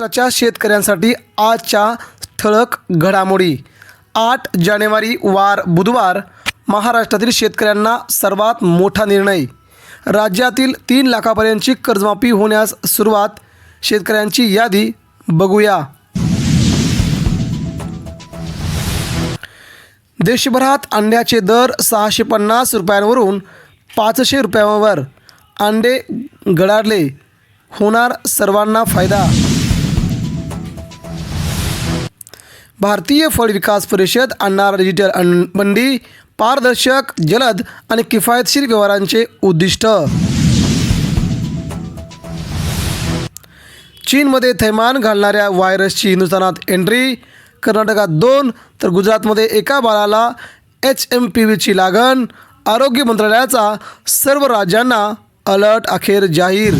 महाराष्ट्राच्या शेतकऱ्यांसाठी आजच्या ठळक घडामोडी. आठ जानेवारी वार बुधवार महाराष्ट्रातील शेतकऱ्यांना सर्वात मोठा निर्णय. राज्यातील तीन लाखापर्यंतची कर्जमाफी होण्यास सुरुवात. शेतकऱ्यांची यादी बघूया. देशभरात अंड्याचे दर सहाशे पन्नास रुपयांवरून पाचशे रुपयांवर. अंडे गडाडले होणार सर्वांना फायदा. भारतीय फळ विकास परिषद आणणार डिजिटल अन- मंडी पारदर्शक जलद आणि किफायतशीर व्यवहारांचे उद्दिष्ट. चीनमध्ये थैमान घालणाऱ्या व्हायरसची हिंदुस्थानात एंट्री. कर्नाटकात दोन तर गुजरातमध्ये एका बाळाला एच एम पी व्हीची लागण. आरोग्य मंत्रालयाचा सर्व राज्यांना अलर्ट अखेर जाहीर.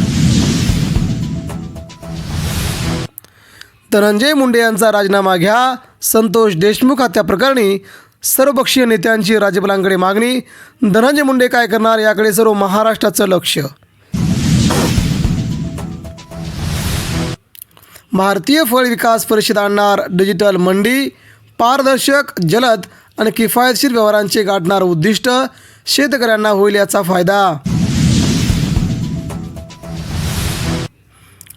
धनंजय मुंडे यांचा राजीनामा घ्या. संतोष देशमुख हत्याप्रकरणी सर्वपक्षीय नेत्यांची राज्यपालांकडे मागणी. धनंजय मुंडे काय करणार? याकडे सर्व महाराष्ट्राचं लक्ष. भारतीय फळ विकास परिषद आणणार डिजिटल मंडी. पारदर्शक जलद आणि किफायतशीर व्यवहारांचे गाठणार उद्दिष्ट. शेतकऱ्यांना होईल याचा फायदा.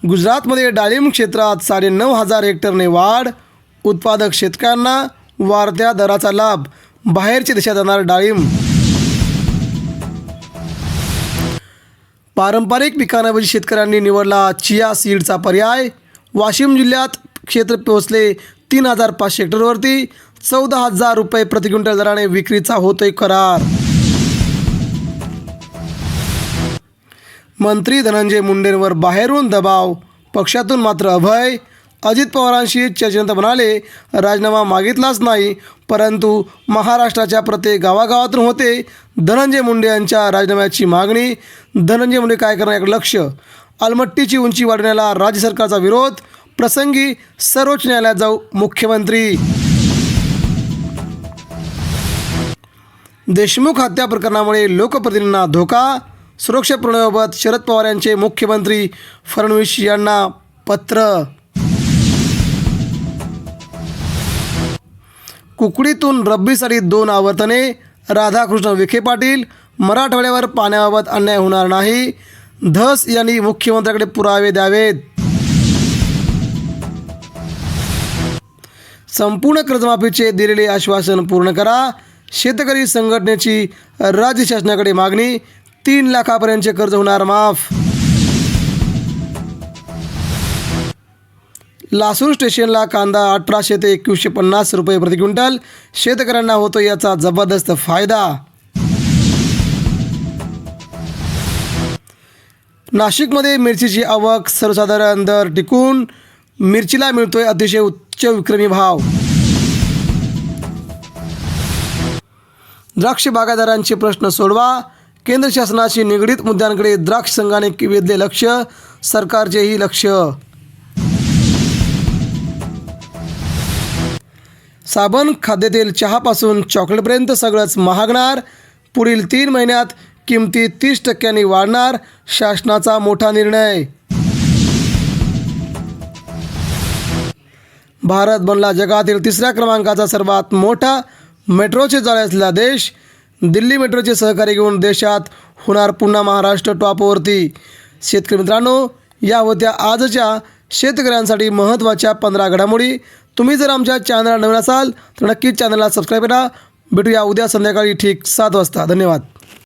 गुजरातमध्ये डाळिंब क्षेत्रात साडेनऊ हजार हेक्टरने वाढ. उत्पादक शेतकऱ्यांना वाढत्या दराचा लाभ बाहेरच्या देशात जाणार डाळिंब. पारंपरिक पिकांऐवजी शेतकऱ्यांनी निवडला चिया सीडचा पर्याय. वाशिम जिल्ह्यात क्षेत्र पोहोचले तीन हजार पाचशे हेक्टरवरती चौदा हजार रुपये प्रति क्विंटल दराने विक्रीचा होतोय करार. मंत्री धनंजय मुंडेंवर बाहेरून दबाव पक्षातून मात्र अभय. अजित पवारांशी चर्चेनंतर म्हणाले राजीनामा मागितलाच नाही परंतु महाराष्ट्राच्या प्रत्येक गावागावातून होते. धनंजय मुंडे यांच्या राजीनाम्याची मागणी धनंजय मुंडे काय करण्याकडे लक्ष. अलमट्टीची उंची वाढवण्याला राज्य सरकारचा विरोध प्रसंगी सर्वोच्च न्यायालयात जाऊ मुख्यमंत्री. देशमुख हत्या प्रकरणामुळे लोकप्रतिनिधींना धोका सुरक्षा प्रणालीबाबत शरद पवार यांचे मुख्यमंत्री फडणवीस यांना पत्र. कुकडीतून रब्बीसाठी दोन आवर्तने राधाकृष्ण विखे पाटील मराठवाड्यावर पाण्याबाबत अन्याय होणार नाही. धस यांनी मुख्यमंत्र्याकडे पुरावे द्यावेत. संपूर्ण कर्जमाफीचे दिलेले आश्वासन पूर्ण करा. शेतकरी संघटनेची राज्य शासनाकडे मागणी तीन लाखापर्यंतचे कर्ज होणार माफ. लासूर स्टेशनला कांदा अठराशे ते एकवीसशे पन्नास रुपये प्रति क्विंटल. शेतकऱ्यांना होतो याचा जबरदस्त फायदा. नाशिकमध्ये मिरचीची आवक सर्वसाधारण दर टिकून मिरचीला मिळतोय अतिशय उच्च विक्रमी भाव. द्राक्ष बागायतदारांचे प्रश्न सोडवा. केंद्र शासनाशी निगडीत मुद्द्यांकडे द्राक्ष संघाने वेधले लक्ष. सरकारचेही लक्ष. साबण खाद्यतेल चहापासून चॉकलेटपर्यंत सगळंच महागणार. पुढील तीन महिन्यात किमती तीस टक्क्यांनी वाढणार शासनाचा मोठा निर्णय. भारत बनला जगातील तिसऱ्या क्रमांकाचा सर्वात मोठा मेट्रोचे जाळे असलेला देश. दिल्ली मेट्रोचे सहकार्य घेऊन देशात होणार पुन्हा महाराष्ट्र टॉपवरती. शेतकरी मित्रांनो या होत्या आजच्या शेतकऱ्यांसाठी महत्त्वाच्या पंधरा घडामोडी. तुम्ही जर आमच्या चॅनलला नवीन असाल तर नक्कीच चॅनलला सबस्क्राईब करा. भेटूया उद्या संध्याकाळी ठीक सात वाजता. धन्यवाद.